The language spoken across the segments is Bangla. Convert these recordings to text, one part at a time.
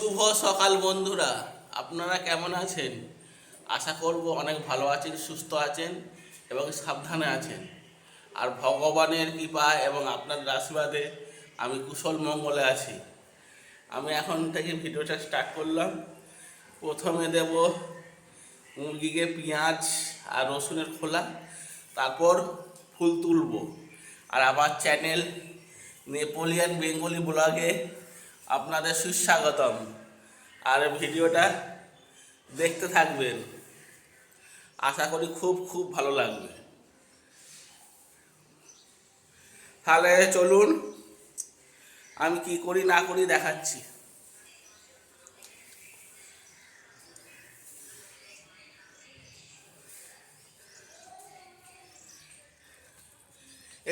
শুভ সকাল বন্ধুরা, আপনারা কেমন আছেন? আশা করব অনেক ভালো আছেন, সুস্থ আছেন এবং সাবধানে আছেন। আর ভগবানের কৃপা এবং আপনাদের আশীর্বাদে আমি কুশল মঙ্গলে আছি। আমি এখন থেকে ভিডিওটা স্টার্ট করলাম। প্রথমে দেব মুরগিকে পেঁয়াজ আর রসুনের খোলা, তারপর ফুল তুলব। আর আমার চ্যানেল নেপোলিয়ান বেঙ্গলি ব্লগে আপনাদের সুস্বাগতম। আর ভিডিওটা দেখতে থাকবেন। আশা করি খুব খুব ভালো লাগবে। তাহলে চলুন, আমি কি করি না করি দেখাচ্ছি।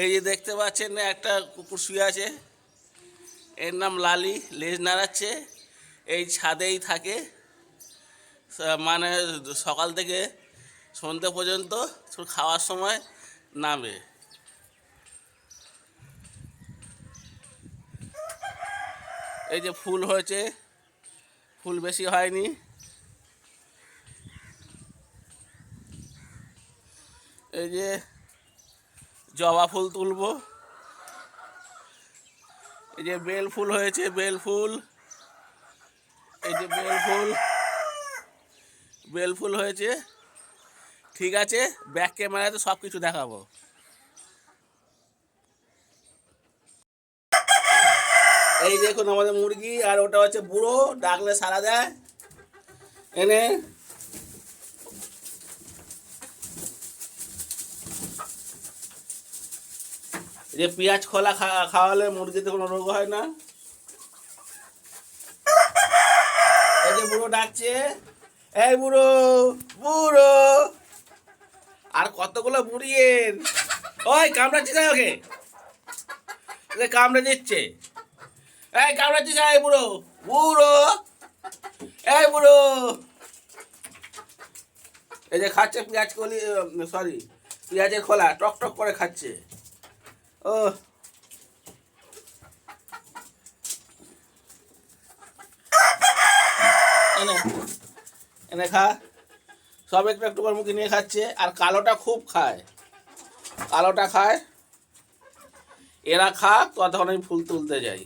এই যে দেখতে পাচ্ছেন একটা কুকুর শুয়ে আছে। এর নাম লালি লেজ নাড়াচ্ছে এই ছাদেই থাকে। মানে সকাল থেকে সন্ধ্যে পর্যন্ত খাওয়ার সময় নামে। এই যে ফুল হয়েছে, ফুল বেশি হয়নি। এই যে জবা ফুল তুলবো। এই যে বেল ফুল হয়েছে, বেল ফুল। এই যে বেল ফুল। বেল ফুল হয়েছে। ঠিক আছে ব্যাক ক্যামেরাতে সব কিছু দেখাবো। এই দেখুন আমাদের মুরগি, আর ওটা হচ্ছে বুড়ো, ডাকলে সারা দেয়। এনে যে পেঁয়াজ খোলা খাওয়ালে মুরগিতে কোনো রোগ হয় না? এই যে বুড়ো ডাকছে। এই বুড়ো বুড়ো। আর কতগুলো বুড়িয়ের? ওই কামড়াচ্ছিস না ওকে। কামড়ে দিচ্ছে। এই কামড়াচ্ছিস এই বুড়ো বুড়ো। এই বুড়ো। এই যে খাচ্ছে পেঁয়াজ কলি সরি, পেঁয়াজের খোলা, টক টক করে খাচ্ছে। ও এনে এনে খা। সব একটু একটু করে মুখে নিয়ে খাচ্ছে, আর কালোটা খুব খায়। কালোটা খায়। এরা খা ততক্ষণ আমি ফুল তুলতে যাই।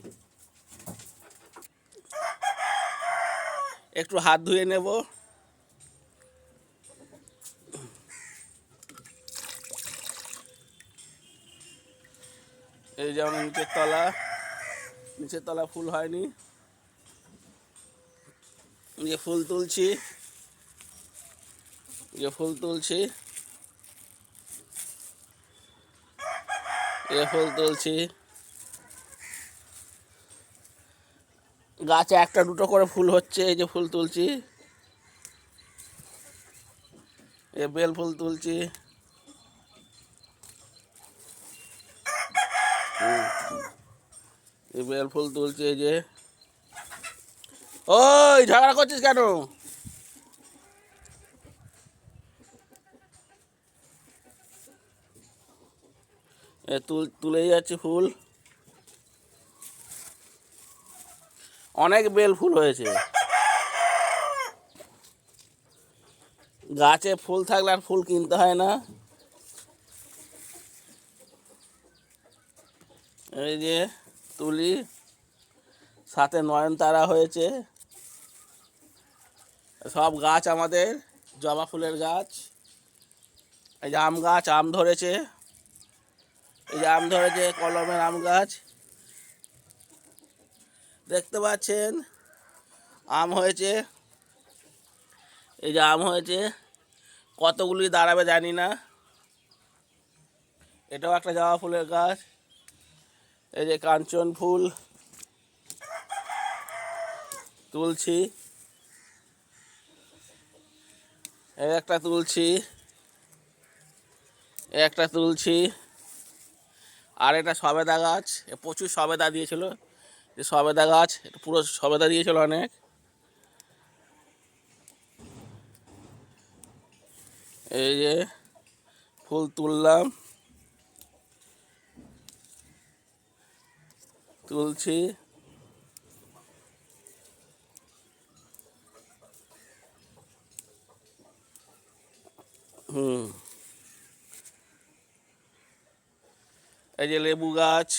একটু হাত ধুয়ে নেব। এই যেমন নিচের তলা। নিচের তলা ফুল হয়নি। যে ফুল তুলছি। যে ফুল তুলছি। এ ফুল তুলছি। গাছে একটা দুটো করে ফুল হচ্ছে, এই যে ফুল তুলছি। এ বেল ফুল তুলছি। এই বেল ফুল তুলছে এই যে। ওই, ঝগড়া করছিস কেন? এ, তুল, তুলেই যাচ্ছে ফুল। অনেক বেল ফুল হয়েছে। গাছে ফুল থাকলে আর ফুল কিনতে হয় না। এই যে তুলি। সাথে নয়নতারা হয়েছে। সব গাছ আমাদের, জবা ফুলের গাছ। এই যে আম গাছ, আম ধরেছে। এই যে আম ধরেছে, কলমের আম গাছ। দেখতে পাচ্ছেন, আম হয়েছে। এই যে আম হয়েছে। কতগুলি দাঁড়াবে জানি না। এটাও একটা জবা ফুলের গাছ। এই যে কাঞ্চন ফুল তুলছি। একটা তুলছি। একটা তুলছি। আর এটা সবেদা গাছ। প্রচুর সবেদা দিয়েছিল। যে সবেদা গাছ পুরো সবেদা দিয়েছিল অনেক। এই যে ফুল তুললাম। তুলছি। হুম। এই যে লেবু গাছ,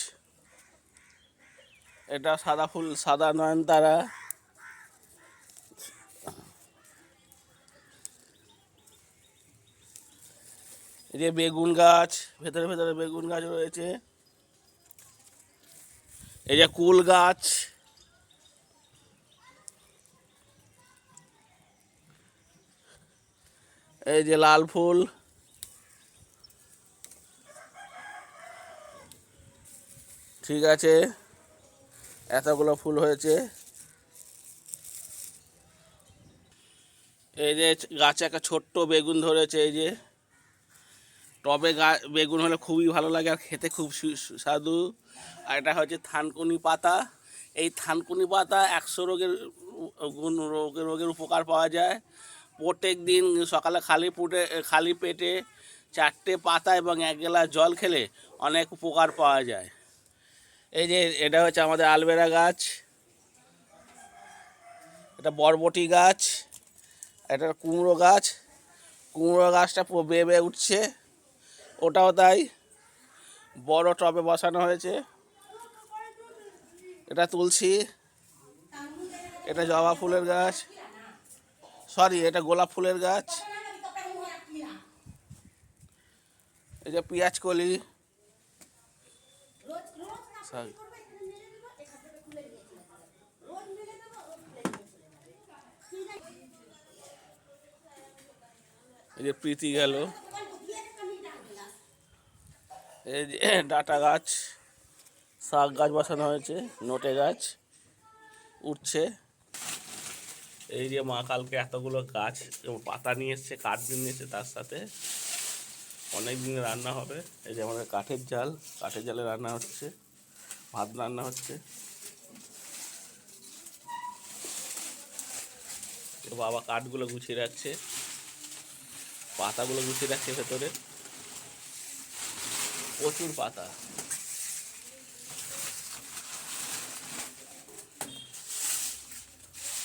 এটা সাদা ফুল, সাদা নয়নতারা। এই যে বেগুন গাছ, ভেতরে ভেতরে বেগুন গাছ রয়েছে। এই যে কুল গাছ। এই যে লাল ফুল। ঠিক আছে। এতগুলো ফুল হয়েছে। এই যে গাছে একটা ছোট্ট বেগুন ধরেছে, এই যে। টবে গা, বেগুন হলে খুবই ভালো লাগে আর খেতে খুব সুস্বাদু। আর এটা হচ্ছে থানকুনি পাতা। এই থানকুনি পাতা একশো রোগের, গুণ রোগের রোগের উপকার পাওয়া যায়। প্রত্যেক দিন সকালে খালি পুটে, খালি পেটে চারটে পাতা এবং এক গ্লাস জল খেলে অনেক উপকার পাওয়া যায়। এই যে এটা হচ্ছে আমাদের আলবেরা গাছ। এটা বরবটি গাছ। এটা কুমড়ো গাছ। কুমড়ো গাছটা বেয়ে বেয়ে উঠছে। ওটাও তাই। বড় টবে বসানো হয়েছে। এটা তুলসী এটা জবা ফুলের গাছ। সরি, এটা গোলাপ ফুলের গাছ। এই যে পেঁয়াজ কলি। এই যে প্রীতি গেল। এই যে, ডাটা গাছ, শাক গাছ বসানো হয়েছে, নোটে গাছ উঠছে। এই যে মা, কালকে এতগুলো গাছ পাতা নিয়ে এসছে কাঠ নিয়ে এসছে তার সাথে। অনেক দিন রান্না হবে। এই যে আমাদের কাঠের জাল, কাঠের জালে রান্না হচ্ছে, ভাত রান্না হচ্ছে। বাবা কাঠগুলো গুছিয়ে রাখছে, পাতাগুলো গুছিয়ে রাখছে ভেতরে। প্রচুর পাতা।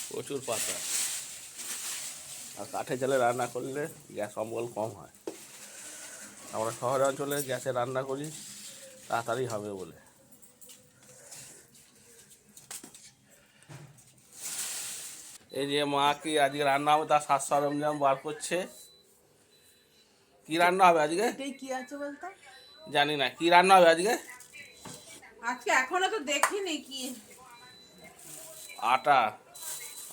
প্রচুর পাতা। আর কাঠের জালে রান্না করলে গ্যাস অম্বল কম হয়। আমরা শহর অঞ্চলে গ্যাসে রান্না করি, তাড়াতাড়ি হবে বলে। এই যে মা কি আজকে রান্না হবে, তার সাজ সরঞ্জাম বার করছে। কি রান্না হবে আজকে? কি আছে বলতো? জানি না কি রান্না হবে আজকে? আজকে এখনও তো দেখিনি কি। আটা।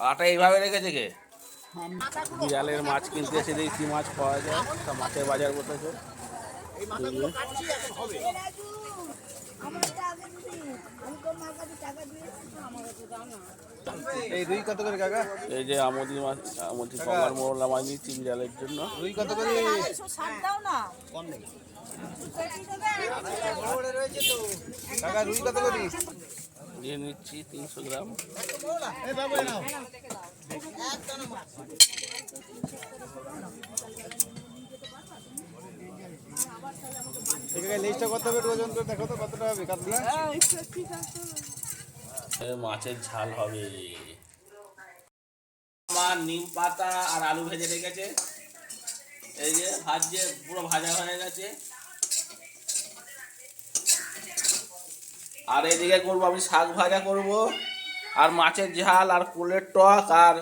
আটা এইভাবে রেখেছে কে? বিড়ালের মাছ কিনতে এসে দেখি কি মাছ পাওয়া যায় তা মাছের বাজার বসেছে। এই রুই কত করে কাকা? এই যে আমদি মাছ আমদি কমার মোরলা মাছ নিচ্ছি বিড়ালের জন্য। রুই কত করে? কাকা রুই কত করে? দিয়ে নিচ্ছি তিনশো গ্রাম। মাছের ঝাল হবে। আমার নিম পাতা আর আলু ভেজে রেখেছে। এই যে ভাজছে, পুরো ভাজা হয়ে গেছে। আর এদিকে করব আমি শাক ভাজা করব। আর মাছের ঝাল আর কুলের টক আর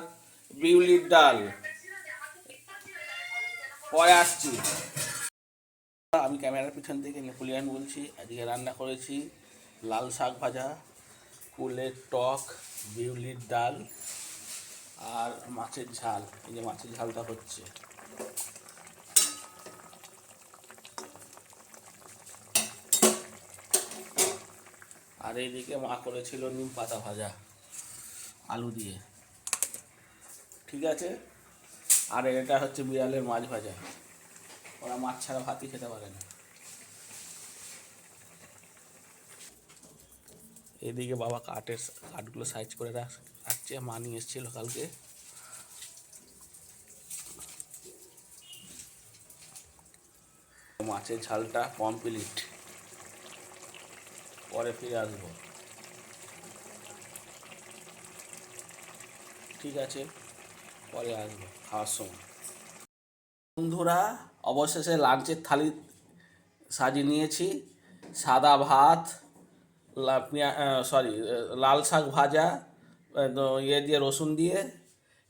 বিউলির ডাল। পরে আসছি। আমি ক্যামেরার পিছন থেকে নেপুলিয়ান বলছি, আজকে রান্না করেছি লাল শাক ভাজা, কুলের টক, বিউলির ডাল আর মাছের ঝাল। এই যে মাছের ঝালটা হচ্ছে। আর এইদিকে মা করেছিল নিম পাতা ভাজা, আলু দিয়ে। ঠিক আছে? আর এটা হচ্ছে বিড়ালের মাছ ভাজা। ওরা মাছ ছাড়া ভাতই খেতে পারে না। এদিকে বাবা কাঠের কাঠগুলো সাইজ করে রাখছে, মা নিয়ে এসেছিল কালকে। মাছের ঝালটা কমপ্লিট পরে ফিরে আসব। ঠিক আছে, পরে আসব, খাওয়ার সময়। বন্ধুরা, অবশেষে লাঞ্চের থালি সাজিয়ে নিয়েছি। সাদা ভাত সরি লাল শাক ভাজা ইয়ে দিয়ে রসুন দিয়ে,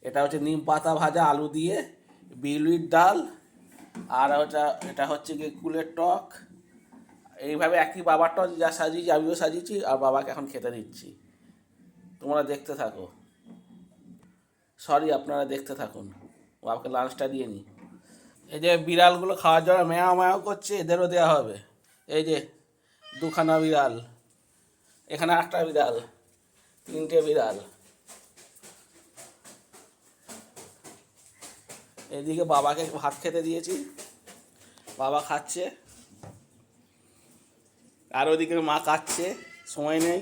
এটা হচ্ছে নিম পাতা ভাজা, আলু দিয়ে, বিউলির ডাল, আর ওটা এটা হচ্ছে গিয়ে কুলের টক। এইভাবে একই বাবার টক যা সাজিয়েছি, আমিও সাজিয়েছি, আর বাবাকে এখন খেতে দিচ্ছি। তোমরা দেখতে থাকো। সরি আপনারা দেখতে থাকুন। বাবাকে লাঞ্চটা দিয়ে নিই এই যে বিড়ালগুলো খাওয়ার জন্য মেয়া মেয়াও করছে, এদেরও দেওয়া হবে। এই যে দুখানা বিড়াল, এখানে আটটা বিড়াল, তিনটে বিড়াল। এদিকে বাবাকে ভাত খেতে দিয়েছি, বাবা খাচ্ছে। আর ওদিকে মা কাচ্ছে সময় নেই।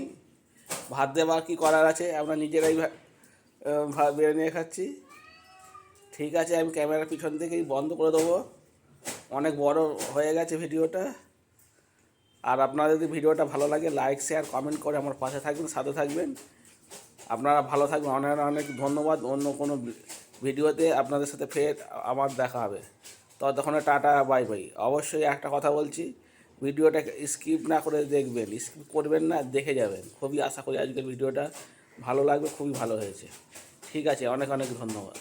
ভাত দেবার কি করার আছে, আমরা নিজেরাই ভাত বেড়ে নিয়ে খাচ্ছি। ঠিক আছে, আমি ক্যামেরার পিছন থেকেই বন্ধ করে দেবো। অনেক বড় হয়ে গেছে ভিডিওটা। আর আপনাদের যদি ভিডিওটা ভালো লাগে লাইক শেয়ার কমেন্ট করে আমার পাশে থাকবেন, সাথে থাকবেন। আপনারা ভালো থাকবেন। অনেক অনেক ধন্যবাদ। অন্য কোনো ভিডিওতে আপনাদের সাথে ফের আমার দেখা হবে। ততক্ষণে টাটা বাই বাই অবশ্যই একটা কথা বলছি, ভিডিওটা স্কিপ না করে দেখবেন। স্কিপ করবেন না, দেখে যাবেন। খুবই আশা করি আজকের ভিডিওটা ভালো লাগবে, খুবই ভালো হয়েছে। ঠিক আছে, অনেক অনেক ধন্যবাদ।